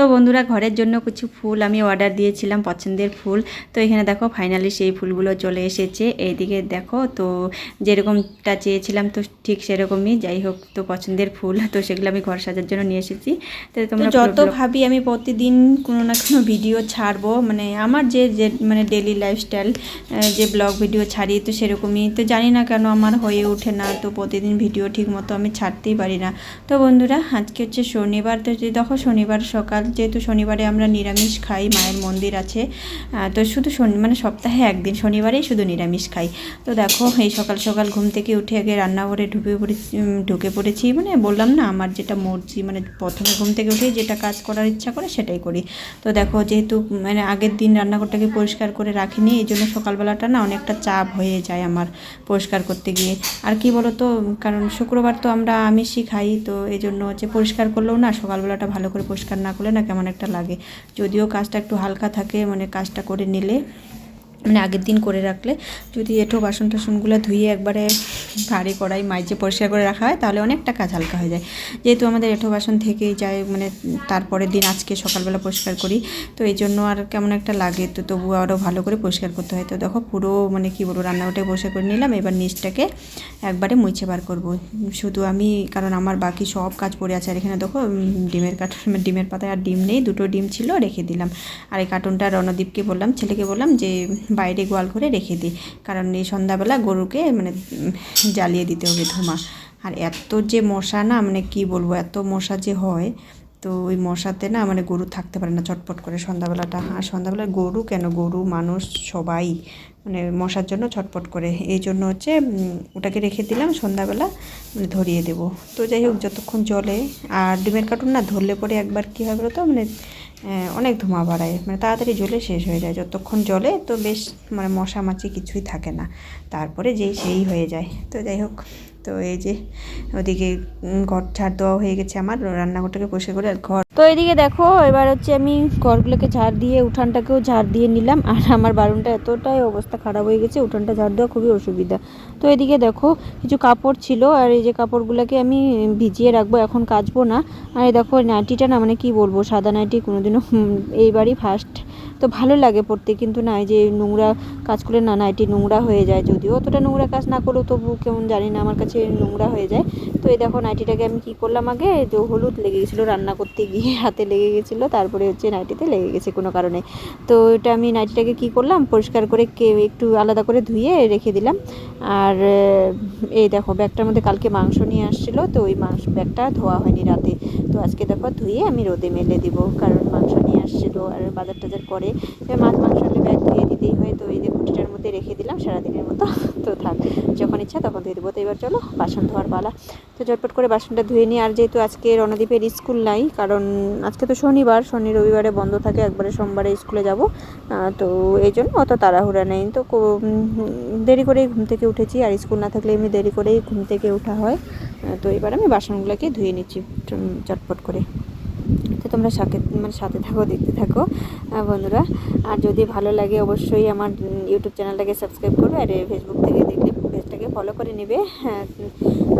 তো বন্ধুরা ঘরের জন্য কিছু ফুল আমি অর্ডার দিয়েছিলাম পছন্দের ফুল। তো এখানে দেখো ফাইনালি সেই ফুলগুলো চলে এসেছে। এইদিকে দেখো তো যেরকমটা চেয়েছিলাম তো ঠিক সেরকমই। যাই হোক তো পছন্দের ফুল তো সেগুলো আমি ঘর সাজার জন্য নিয়ে এসেছি। তো তোমরা যত ভাবি আমি প্রতিদিন কোনো না কোনো ভিডিও ছাড়বো মানে আমার যে যে মানে ডেলি লাইফস্টাইল যে ব্লগ ভিডিও ছাড়ি তো সেরকমই। তো জানি না কেন আমার হয়ে ওঠে না তো প্রতিদিন ভিডিও ঠিক মতো আমি ছাড়তেই পারি না। তো বন্ধুরা আজকে হচ্ছে শনিবার তো দেখো শনিবার সকাল যেহেতু শনিবারে আমরা নিরামিষ খাই, মায়ের মন্দির আছে তো শুধু শনি মানে সপ্তাহে একদিন, শনিবারেই শুধু নিরামিষ খাই। তো দেখো, এই সকাল সকাল ঘুম থেকে উঠে আগে রান্নাঘরে ঢুকে পড়েছি ঢুকে পড়েছি মানে বললাম না, আমার যেটা মর্জি মানে প্রথমে ঘুম থেকে উঠে যেটা কাজ করার ইচ্ছা করে সেটাই করি। তো দেখো, যেহেতু মানে আগের দিন রান্নাঘরটাকে পরিষ্কার করে রাখিনি, এই জন্য সকালবেলাটা না অনেকটা চাপ হয়ে যায় আমার পরিষ্কার করতে গিয়ে। আর কি বলো তো কারণ শুক্রবার তো আমরা আমিষই খাই, তো এই জন্য হচ্ছে পরিষ্কার করলেও না সকালবেলাটা ভালো করে পরিষ্কার না করলে না কেমন একটা লাগে। যদিও কাজটা একটু হালকা থাকে মানে কাজটা করে নিলে মানে আগের দিন করে রাখলে। যদি এঁঠো বাসন টাসনগুলো ধুয়ে একবারে ভারী কড়াই মাইজে পরিষ্কার করে রাখা হয়, তাহলে অনেকটা কাজ হালকা হয়ে যায়। যেহেতু আমাদের এঁঠো বাসন থেকেই যায় মানে তারপরের দিন আজকে সকালবেলা পরিষ্কার করি, তো এই জন্য আর কেমন একটা লাগে, তো তবু আরও ভালো করে পরিষ্কার করতে হয়। তো দেখো পুরো মানে কি বলব রান্নাঘরটা পরিষ্কার করে নিলাম, এবার নিচটাকে একবারে মুছে বার করব। শুধু আমি, কারণ আমার বাকি সব কাজ পড়ে আছে, আর এখানে দেখো ডিমের কার্টুন ডিমের পাতায় আর ডিম নেই, দুটো ডিম ছিল, রেখে দিলাম। আর এই কার্টুনটা রণদীপকে বললাম, ছেলেকে বললাম যে বাইরে গোয়াল ঘরে রেখে দিই। কারণ এই সন্ধ্যাবেলা গরুকে মানে জ্বালিয়ে দিতে হবে ধোমা আর এত যে মশা না মানে কি বলব, এত মশা যে হয়, তো ওই মশাতে না মানে গরু থাকতে পারে না চটপট করে সন্ধ্যাবেলাটা। আর সন্ধ্যাবেলা গরু কেন? গরু, মানুষ, সবাই মানে মশার জন্য ছটপট করে। এই জন্য হচ্ছে ওটাকে রেখে দিলাম, সন্ধ্যাবেলা মানে ধরিয়ে দেবো। তো যাই হোক, যতক্ষণ জলে আর ডিমের কার্টুন না, ধরলে পরে একবার কী হয় বলো তো মানে অনেক ধোঁয়া বাড়ায়। মানে তাড়াতাড়ি জলে শেষ হয়ে যায়। যতক্ষণ জলে তো বেশ মানে মশা মাছি কিছুই থাকে না। তারপরে যেই সেই হয়ে যায়। তো যাই হোক তো এই যে ওদিকে ঘর ঝাড় দেওয়া হয়ে গেছে আমার, রান্নাঘরটাকে পরিষ্কার করে আর ঘর। তো এদিকে দেখো, এবার হচ্ছে আমি ঘরগুলোকে ঝাড় দিয়ে, উঠানটাকেও ঝাড় দিয়ে নিলাম। আর আমার বারুনটা এতটাই অবস্থা খারাপ হয়ে গেছে, উঠানটা ঝাড় দেওয়া খুবই অসুবিধা। তো এদিকে দেখো, কিছু কাপড় ছিল, আর এই যে কাপড়গুলোকে আমি ভিজিয়ে রাখব, এখন কাচবো না। আর দেখো নাইটিটা না মানে কি বলব, সাদা নাইটি কোনোদিনও এইবারই ফার্স্ট তো ভালো লাগে পড়তে, কিন্তু না, এই যে নোংরা কাজ করলে, না নাইটি নোংরা হয়ে যায় যদিও। অতটা নোংরা কাজ না করলেও তবু কেমন জানি না, আমার কাছে নোংরা হয়ে যায়। তো এই দেখো, নাইটিটাকে আমি কি করলাম আগে? যে হলুদ লেগে গেছিল রান্না করতে গিয়ে, হাতে লেগে গেছিল, তারপরে হচ্ছে নাইটিতে লেগে গেছে কোনো কারণে। তো এটা আমি নাইটিটাকে কি করলাম? পরিষ্কার করে কে, একটু আলাদা করে ধুয়ে রেখে দিলাম। আর এই দেখো, ব্যাগটার মধ্যে কালকে মাংস নিয়ে আসছিল, তো ওই মাংস ব্যাগটা ধোয়া হয়নি রাতে। তো আজকে দেখো, ধুয়ে আমি রোদে মেলে দিব, কারণ মাংস আসছিল আর বাজার টাজার করে। মাছ, মাংস হলে ব্যাগ ধুয়ে দিতেই হয়, তো এই যে কুটিটার মধ্যে রেখে দিলাম, সারাদিনের মতো। তো থাক, যখন ইচ্ছা তখন ধুয়ে দেবো। তো এবার চলো, বাসন ধোয়ার পালা। তো ঝটপট করে বাসনটা ধুয়ে নিই। আর যেহেতু আজকে রণদীপের স্কুল নাই, কারণ আজকে তো শনিবার, শনি, রবিবারে বন্ধ থাকে, একবারে সোমবারে স্কুলে যাব। তো এই জন্য অত তাড়াহুড়া নেই। তো দেরি করেই ঘুম থেকে উঠেছি। আর স্কুল না থাকলে এমনি দেরি করেই ঘুম থেকে ওঠা হয়। তো এবার আমি বাসনগুলোকে ধুয়ে নিচ্ছি। চটপট করে। তো তোমরা সাথে মানে সাথে থাকো, দেখতে থাকো বন্ধুরা। আর যদি ভালো লাগে, অবশ্যই আমার ইউটিউব চ্যানেলটাকে সাবস্ক্রাইব করবে, আর ফেসবুক থেকে দেখলে পেজটাকে ফলো করে নেবে। হ্যাঁ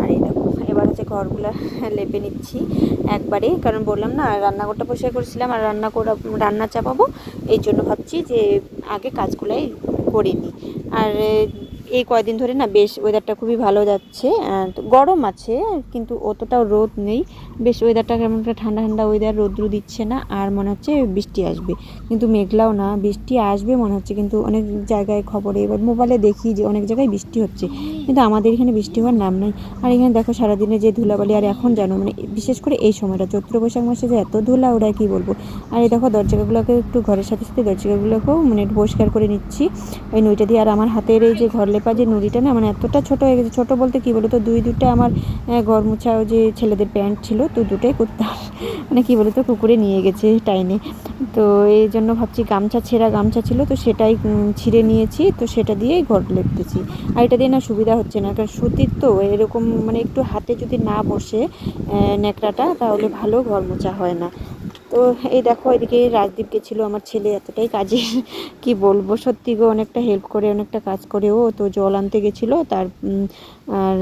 আর এই দেখো, এবার হচ্ছে ঘরগুলো লেপে নিচ্ছি একবারে। কারণ বললাম না, রান্নাঘরটা পরিষ্কার করেছিলাম, আর রান্না করা, রান্না চাপাবো। এই জন্য ভাবছি যে আগে কাজগুলাই করে আর এই কয়দিন ধরে না বেশ ওয়েদারটা খুবই ভালো যাচ্ছে গরম আছে, কিন্তু অতটাও রোদ নেই। বেশ ওয়েদারটা কেমন একটা ঠান্ডা ঠান্ডা ওয়েদার রোদ্রু দিচ্ছে না, আর মনে হচ্ছে বৃষ্টি আসবে। কিন্তু মেঘলাও না, বৃষ্টি আসবে মনে হচ্ছে, কিন্তু অনেক জায়গায় খবরে এবার মোবাইলে দেখি যে অনেক জায়গায় বৃষ্টি হচ্ছে। কিন্তু আমাদের এখানে বৃষ্টি হওয়ার নাম নাই। আর এখানে দেখো সারাদিনে যে ধুলাবালি, আর এখন জানো মানে বিশেষ করে এই সময়টা, চৈত্র বৈশাখ মাসে যে এত ধুলা ওরা কি বলব? আর এই দেখো দরজাগুলোকে একটু ঘরের সাথে সাথে দরজাগুলোকেও মানে পরিষ্কার করে নিচ্ছি। ওই নুইটা দিয়ে আর আমার হাতের এই যে ঘর লেপা যে নুড়িটা না মানে এতটা ছোট হয়ে গেছে ছোট বলতে কী বলো তো দুই দুটো আমার আহ, ঘর মোছা যে ছেলেদের প্যান্ট ছিল তো দুটোই করতে মানে কী বলো তো কুকুরে নিয়ে গেছে টাইনে তো এই জন্য ভাবছি গামছা ছেঁড়া গামছা ছিল তো সেটাই ছিঁড়ে নিয়েছি তো সেটা দিয়েই ঘর লেপতেছি। আর এটা দিয়ে না সুবিধা হচ্ছে না কারণ সুতির তো এরকম মানে একটু হাতে যদি না বসে ন্যাকড়াটা তাহলে ভালো ঘর মোছা হয় না। তো এই দেখো, এদিকে রাজদীপ গেছিল আমার ছেলে, এতটাই কাজে কি বলব, সত্যি গো, অনেকটা হেল্প করে, অনেকটা কাজ করে। ও তো জল আনতে গেছিল, তার আর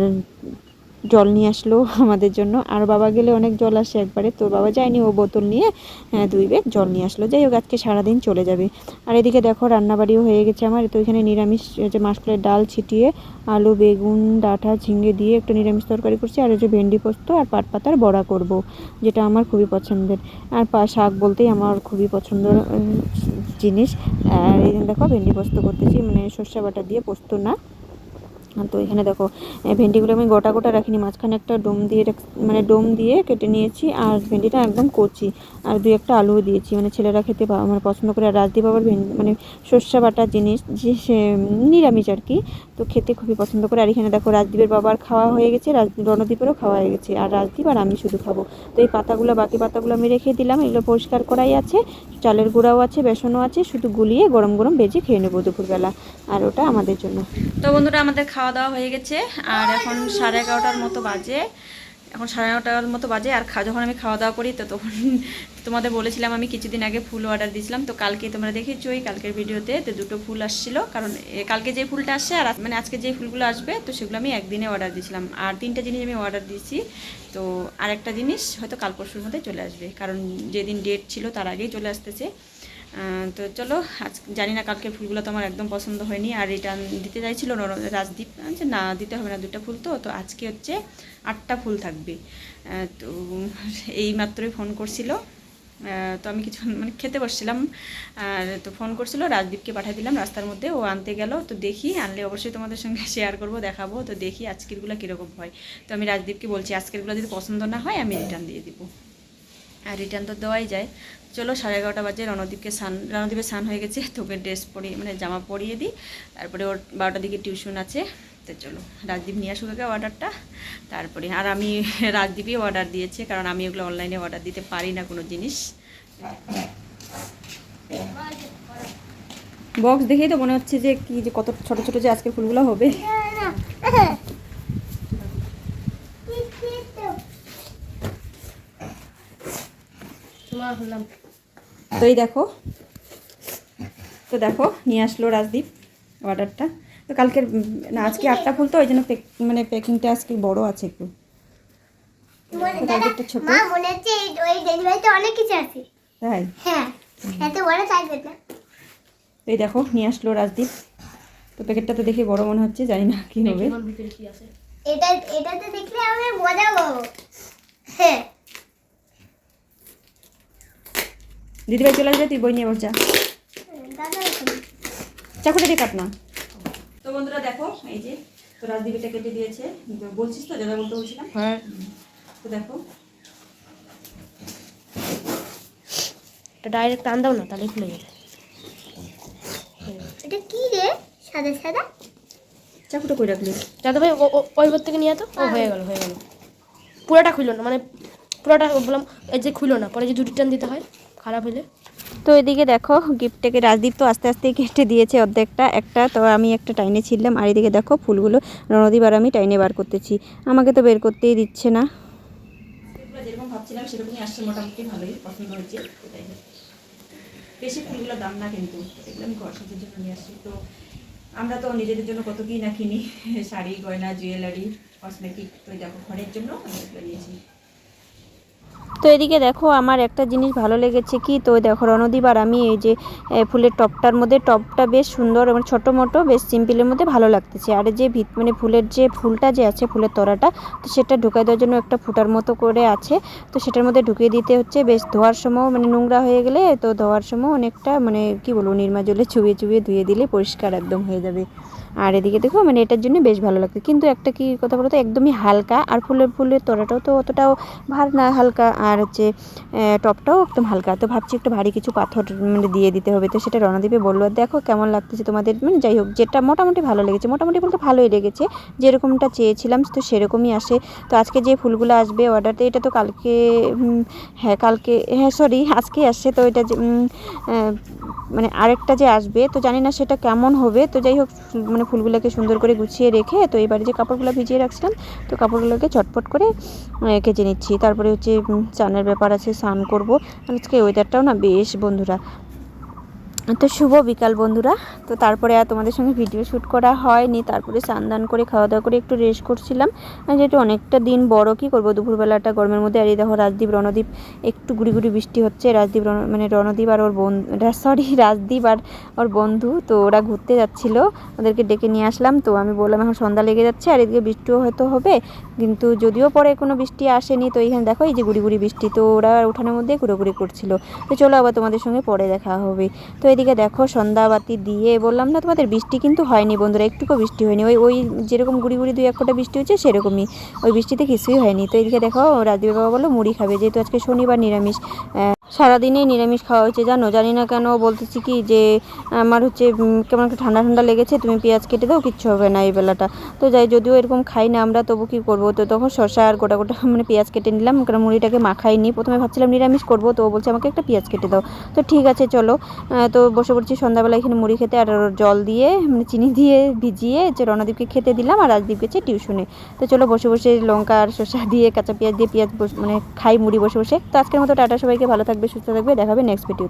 জল নিয়ে আসলো আমাদের জন্য। আর বাবা গেলে অনেক জল আসে একবারে। তো বাবা যায়নি ও বোতল নিয়ে হ্যাঁ, দুই বেগ জল নিয়ে আসলো। যাই হোক আজকে সারাদিন চলে যাবে। আর এদিকে দেখো রান্নাবাড়িও হয়ে গেছে আমার। তো এখানে নিরামিষ যে মাসকলের ডাল ছিটিয়ে আলু বেগুন ডাঁটা ঝিঙে দিয়ে একটা নিরামিষ তরকারি করছি। আর যে ভেন্ডি পোস্ত আর পাট পাতার বড়া করব যেটা আমার খুবই পছন্দের। আর শাক বলতেই আমার খুবই পছন্দের উম, জিনিস। আর এই দেখো ভেন্ডি পোস্ত করতেছি মানে সর্ষে বাটা দিয়ে পোস্ত না। তো এখানে দেখো ভেন্ডিগুলো আমি গোটা গোটা রাখিনি, মাঝখানে একটা ডোম দিয়ে মানে ডোম দিয়ে কেটে নিয়েছি আর ভেন্ডিটা একদম কচি আর দুই একটা আলুও দিয়েছি। মানে ছেলেরা খেতে পা- মানে পছন্দ করে। আর রাজদীপ আবার ভেন্ডি মানে সর্ষে বাটা জিনিস, যে সে নিরামিষ আর কি, তো খেতে খুবই পছন্দ করে। আর এখানে দেখো, রাজদীপের বাবার খাওয়া হয়ে গেছে, রাজ, রণদীপেরও খাওয়া হয়ে গেছে। আর রাজদীপ আর আমি শুধু খাব। তো এই পাতাগুলো, বাকি পাতাগুলো আমি রেখে দিলাম। এগুলো পরিষ্কার করাই আছে। চালের গুঁড়াও আছে, বেসনও আছে। শুধু গুলিয়ে গরম গরম ভেজে খেয়ে নেব দুপুরবেলা। আর ওটা আমাদের জন্য। তো বন্ধুরা, আমাদের দাওয়া হয়ে গেছে, আর এখন সাড়ে এগারোটার মতো বাজে। এখন সাড়ে এগারোটার মতো বাজে, আর যখন আমি খাওয়া দাওয়া করি, তো তখন তোমাদের বলেছিলাম আমি কিছুদিন আগে ফুল অর্ডার দিয়েছিলাম, তো কালকে তোমরা দেখেছোই কালকের ভিডিওতে, তো দুটো ফুল আসছিল। কারণ কালকে যে ফুলটা আসছে আর মানে আজকে যে ফুলগুলো আসবে, তো সেগুলো আমি একদিনে অর্ডার দিয়েছিলাম। আর তিনটা জিনিস আমি অর্ডার দিয়েছি, তো আর একটা জিনিস হয়তো কাল পরশুর মধ্যে চলে আসবে, কারণ যেদিন ডেট ছিল তার আগেই চলে আসতেছে। তো চলো, আজ জানি না কালকের ফুলগুলো তো আমার একদম পছন্দ হয়নি, আর রিটার্ন দিতে চাইছিল রাজদীপ যে না, দিতে হবে না দুটা ফুল তো তো আজকে হচ্ছে আটটা ফুল থাকবে। তো এই মাত্রই ফোন করছিল। তো আমি কিছু মানে খেতে বসছিলাম, আর তো ফোন করছিল, রাজদীপকে পাঠিয়ে দিলাম, রাস্তার মধ্যে, ও আনতে গেল, তো দেখি আনলে অবশ্যই তোমাদের সঙ্গে শেয়ার করব, দেখাবো, তো দেখি আজকেরগুলো কীরকম হয়। তো আমি রাজদীপকে বলছি, আজকেরগুলো যদি পছন্দ না হয়, আমি রিটার্ন দিয়ে দিব। রিটার্ন তো দেওয়াই যায়। চলো সাড়ে এগারোটা বাজে, রণদীপকে স্নান, রণদীপের স্নান হয়ে গেছে, তোকে ড্রেস পরিয়ে মানে জামা পরিয়ে দিই। তারপরে ওর বারোটার দিকে টিউশন আছে, তো চলো রাজদীপ নিয়ে আসুক আগে অর্ডারটা তারপরে, আর আমি রাজদীপই অর্ডার দিয়েছে, কারণ আমি ওগুলো অনলাইনে অর্ডার দিতে পারি না কোনো জিনিস। বক্স দেখেই তো মনে হচ্ছে যে কি যে কত ছোট ছোট যে আজকে ফুলগুলো হবে তোমার হলাম তো এই দেখো। তো দেখো নিয়ে আসলো রাজদীপ অর্ডারটা। তো কালকের না আজকে আটটা ফুল তো ওই জন্য মানে প্যাকিংটা আজকে বড় আছে একটু। তো কালকেরটা ছোট। মা মনে হচ্ছে এই- ডেলিভারিতে অনেক কিছু আছে। তাই? হ্যাঁ এই দেখো নিয়ে আসলো রাজদীপ। তো প্যাকেটটা তো দেখে বড় মনে হচ্ছে জানি না কি হবে। এটা এটাতে দেখলে আমি মজা পাবো। হ্যাঁ। দিদিভাই চলে আসবে তুই বই নিয়ে বসা এখানে। চাকুটা দিয়ে কাট না। তো বন্ধুরা দেখো এই যে তো রাজদীপ এটা কেটে দিয়েছে। বলছিস তো দাদা বলতে বলছিলাম হ্যাঁ। তো দেখো। এটা ডাইরেক্ট টান দাও না তাহলে খুলে যাবে। এটা কি রে? সাদা সাদা? চাকুটা কই রাখলি? দাদা ভাই ওই ঘর থেকে নিয়ে তো। ও হয়ে। গেল হয়ে গেল। পুরোটা খুললো না মানে পুরোটা বললাম এই যে খুলো না পরে যে দুটি টান দিতে হয়। খারাপ হলে তো এদিকে দেখো গিফটটাকে রাজদীপ তো আস্তে আস্তে কেটে দিয়েছে অর্ধেকটা একটা তো আমি একটা টাইনে ছিললাম আর এদিকে দেখো ফুলগুলো রণদীপ আর আমি টাইনে বার করতেছি। আমাকে তো বের করতেই দিচ্ছে না। যেরকম ভাবছিলাম সেরকমই আসছে মোটামুটি ভালোই পছন্দ হয়েছে বেশি ফুলগুলোর দাম না কিন্তু এগুলো আমি ঘর সাজার জন্য নিয়ে আসছি। তো আমরা তো নিজেদের জন্য কত কি না কিনি শাড়ি গয়না জুয়েলারি কসমেটিক তো দেখো ঘরের জন্য আমি এগুলো নিয়েছি। তো এদিকে দেখো, আমার একটা জিনিস ভালো লেগেছে কি? তো দেখো রণদীপ আর আমি এই যে ফুলের টপটার মধ্যে, টপটা বেশ সুন্দর এবং ছোটো মোটো, বেশ সিম্পলের মধ্যে ভালো লাগতেছে। আর যে ভিত মানে ফুলের যে ফুলটা যে আছে, ফুলের তরাটা তো সেটা ঢুকাই দেওয়ার জন্য একটা ফুটার মতো করে আছে। তো সেটার মধ্যে ঢুকিয়ে দিতে হচ্ছে, বেশ ধোয়ার সময় মানে নোংরা হয়ে গেলে, তো ধোয়ার সময় অনেকটা মানে কি বলব, নির্মা জলে চুবিয়ে চুবিয়ে ধুয়ে দিলে পরিষ্কার একদম হয়ে যাবে। আর এদিকে দেখো মানে এটার জন্য বেশ ভালো লাগছে। কিন্তু একটা কি কথা বলতো, একদমই হালকা আর ফুলের ফুলের তরাটাও তো অতটাও ভার না, হালকা। আর হচ্ছে টপটাও একদম হালকা। তো ভাবছি একটু ভারী কিছু পাথর মানে দিয়ে দিতে হবে। তো সেটা রণদীপে বলল, দেখো কেমন লাগতেছে তোমাদের। মানে যাই হোক, যেটা মোটামুটি ভালো লেগেছে। মোটামুটি বলতে ভালোই লেগেছে। যেরকমটা চেয়েছিলাম, তো সেরকমই আসে। তো আজকে যে ফুলগুলো আসবে অর্ডারতে, এটা তো কালকে হ্যাঁ কালকে হ্যাঁ সরি, আজকে আসছে তো এটা মানে আরেকটা যে আসবে, তো জানি না সেটা কেমন হবে। তো যাই হোক ফুল- মানে ফুলগুলোকে সুন্দর করে গুছিয়ে রেখে তো এবারে যে কাপড়গুলো ভিজিয়ে রাখছিলাম, তো কাপড়গুলোকে চটপট করে কেচে নিচ্ছি। তারপরে হচ্ছে স্নানের ব্যাপার আছে, স্নান করব। আজকে ওয়েদারটাও না বেশ বন্ধুরা তো শুভ বিকাল বন্ধুরা। তো তারপরে আর তোমাদের সঙ্গে ভিডিও শ্যুট করা হয়নি। তারপরে স্নান করে, খাওয়া দাওয়া করে একটু রেস্ট করছিলাম। যেহেতু অনেকটা দিন বড়, কি করব? দুপুরবেলাটা গরমের মধ্যে, আর এই দেখো রাজদীপ, রণদীপ, একটু গুড়ি গুড়ি বৃষ্টি হচ্ছে। রাজদীপ, রণ মানে রণদীপ আর ওর বন্ধু সরি রাজদীপ আর ওর বন্ধু, তো ওরা ঘুরতে যাচ্ছিল। ওদেরকে ডেকে নিয়ে আসলাম। তো আমি বললাম, এখন সন্ধ্যা লেগে যাচ্ছে, আর এদিকে বৃষ্টিও হয়তো হবে। কিন্তু যদিও পরে কোনো বৃষ্টি আসেনি, তো এইখানে দেখো এই যে গুড়ি গুড়ি বৃষ্টি, তো ওরা উঠানের মধ্যে ঘুরোঘুরি করছিল। তো চলো আবার তোমাদের সঙ্গে পরে দেখা হবে। তো এদিকে দেখো সন্ধ্যাবাতি দিয়ে বললাম, না, তোমাদের বৃষ্টি কিন্তু হয়নি বন্ধুরা, একটুকু বৃষ্টি হয়নি। ওই ওই যেরকম গুড়ি গুড়ি দুই এক ফোঁটা বৃষ্টি হচ্ছে, সেরকমই। ওই বৃষ্টিতে কিছুই হয়নি। তো এদিকে দেখো রাজদীপ বাবা বলল, মুড়ি খাবে, যেহেতু আজকে শনিবার নিরামিষ। সারাদিনেই নিরামিষ খাওয়া হয়েছে, জানো? জানি না কেন বলতেছি কি যে, আমার হচ্ছে কেমন একটা ঠান্ডা ঠান্ডা লেগেছে, তুমি পেঁয়াজ কেটে দাও, কিচ্ছু হবে না এই বেলাটা। তো যাই, যদিও এরকম খাই না আমরা, তবু কি করব? তো তখন শসা আর গোটা গোটা মানে পেঁয়াজ কেটে নিলাম, কারণ মুড়িটাকে মাখাইনি প্রথমে ভাবছিলাম নিরামিষ করব, তো বলছে আমাকে একটা পেঁয়াজ কেটে দাও। তো ঠিক আছে, চলো। তো বসে পড়ছি সন্ধ্যাবেলা, এখানে মুড়ি খেতে, আর জল দিয়ে মানে চিনি দিয়ে ভিজিয়ে যে রণদীপকে খেতে দিলাম, আর রাজদীপ গেছে টিউশনে। তো চলো, বসে বসে লঙ্কা আর শসা দিয়ে, কাঁচা পেঁয়াজ দিয়ে পেঁয়াজ মানে খাই মুড়ি বসে বসে। তো আজকের মতো টাটা সবাইকে, ভালো থাকবে সুস্থ থাকবে দেখাবে নেক্সট ভিডিও